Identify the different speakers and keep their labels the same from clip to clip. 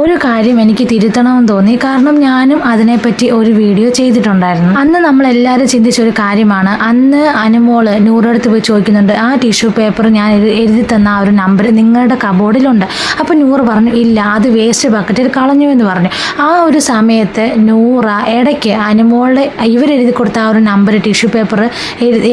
Speaker 1: ഒരു കാര്യം എനിക്ക് തിരുത്തണമെന്ന് തോന്നി. കാരണം ഞാനും അതിനെപ്പറ്റി ഒരു വീഡിയോ ചെയ്തിട്ടുണ്ടായിരുന്നു. അന്ന് നമ്മൾ എല്ലാവരും ചിന്തിച്ച ഒരു കാര്യമാണ്. അന്ന് അനുമോൾ നൂറടുത്ത് പോയി ചോദിക്കുന്നുണ്ട് ആ ടിഷ്യൂ പേപ്പർ ഞാൻ എഴുതി തന്ന ആ ഒരു നമ്പർ നിങ്ങളുടെ കബോർഡിലുണ്ട് അപ്പോൾ നൂറ് പറഞ്ഞു ഇല്ല അത് വേസ്റ്റ് ബക്കറ്റിൽ കളഞ്ഞു എന്ന് പറഞ്ഞു. ആ ഒരു സമയത്ത് നൂറ ഇടയ്ക്ക് അനുമോളുടെ ഇവരെഴുതി കൊടുത്ത ആ ഒരു നമ്പർ ടിഷ്യൂ പേപ്പർ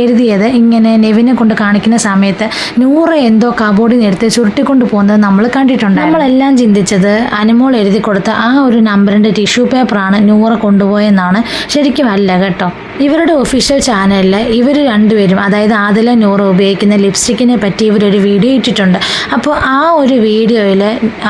Speaker 1: എഴുതിയത് ഇങ്ങനെ നെവിനെ കൊണ്ട് കാണിക്കുന്ന സമയത്ത് നൂറ് എന്തോ കബോർഡിൽ നിന്ന് എടുത്ത് ചുരുട്ടിക്കൊണ്ട് പോകുന്നത് നമ്മൾ കണ്ടിട്ടുണ്ട് നമ്മളെല്ലാം ചിന്തിച്ചത് അനുമോൾ എഴുതി കൊടുത്ത ആ ഒരു നമ്പറിന്റെ ടിഷ്യൂ പേപ്പറാണ് നൂറ കൊണ്ടുപോയെന്നാണ് ശരിക്കും അല്ല കേട്ടോ. ഇവരുടെ ഒഫീഷ്യൽ ചാനലിൽ ഇവർ രണ്ടുപേരും അതായത് ആദില നൂറ ഉപയോഗിക്കുന്ന ലിപ്സ്റ്റിക്കിനെ പറ്റി ഇവരൊരു വീഡിയോ ഇട്ടിട്ടുണ്ട്. അപ്പോൾ ആ ഒരു വീഡിയോയിൽ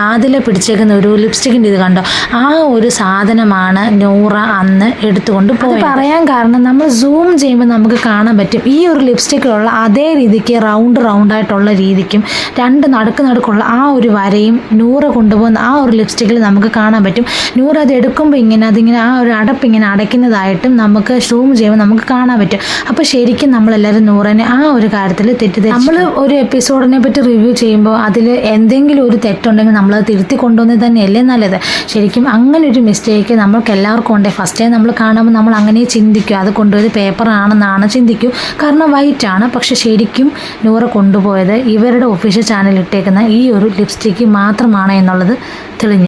Speaker 1: ആദില പിടിച്ചേക്കുന്ന ഒരു ലിപ്സ്റ്റിക്കിന്റെ ഇത് കണ്ടോ? ആ ഒരു സാധനമാണ് നൂറ അന്ന് എടുത്തുകൊണ്ട് പോയത്. പറയാൻ കാരണം നമ്മൾ സൂം ചെയ്യുമ്പോൾ നമുക്ക് കാണാൻ പറ്റും. ഈ ഒരു ലിപ്സ്റ്റിക്കിലുള്ള അതേ രീതിക്ക് റൗണ്ട് റൗണ്ട് ആയിട്ടുള്ള രീതിക്കും രണ്ട് നടുക്ക് നടുക്കുള്ള ആ ഒരു വരയും നൂറ് കൊണ്ടുപോകുന്ന ആ ഒരു ലിപ്സ്റ്റിക്കിൽ നമുക്ക് കാണാൻ പറ്റും. നൂറ് അത് എടുക്കുമ്പോൾ ഇങ്ങനെ അതിങ്ങനെ ആ ഒരു അടപ്പ് ഇങ്ങനെ അടയ്ക്കുന്നതായിട്ടും നമുക്ക് സൂം ചെയ്യുമ്പോൾ നമുക്ക് കാണാൻ പറ്റും. അപ്പോൾ ശരിക്കും നമ്മളെല്ലാവരും നൂറിനെ ആ ഒരു കാര്യത്തിൽ തെറ്റിദ്ധരിച്ചു. നമ്മൾ ഒരു എപ്പിസോഡിനെ പറ്റി റിവ്യൂ ചെയ്യുമ്പോൾ അതിൽ എന്തെങ്കിലും ഒരു തെറ്റുണ്ടെങ്കിൽ നമ്മളത് തിരുത്തി കൊണ്ടുവന്നത് തന്നെയല്ലേ നല്ലത്. ശരിക്കും അങ്ങനെ ഒരു മിസ്റ്റേക്ക് നമ്മൾക്ക് എല്ലാവർക്കും ഉണ്ട്. ഫസ്റ്റ് ടൈം നമ്മൾ കാണുമ്പോൾ നമ്മൾ അങ്ങനെ ചിന്തിക്കും. അത് കൊണ്ടുപോയത് പേപ്പർ ആണെന്നാണ് ചിന്തിക്കൂ. കാരണം വൈറ്റ് ആണ്. പക്ഷെ ശരിക്കും നൂറ കൊണ്ടുപോയത് ഇവരുടെ ഒഫീഷ്യൽ ചാനൽ ഇട്ടേക്കുന്ന ഈ ഒരു ലിപ്സ്റ്റിക്ക് മാത്രമാണ് എന്നുള്ളത് തെളിഞ്ഞു.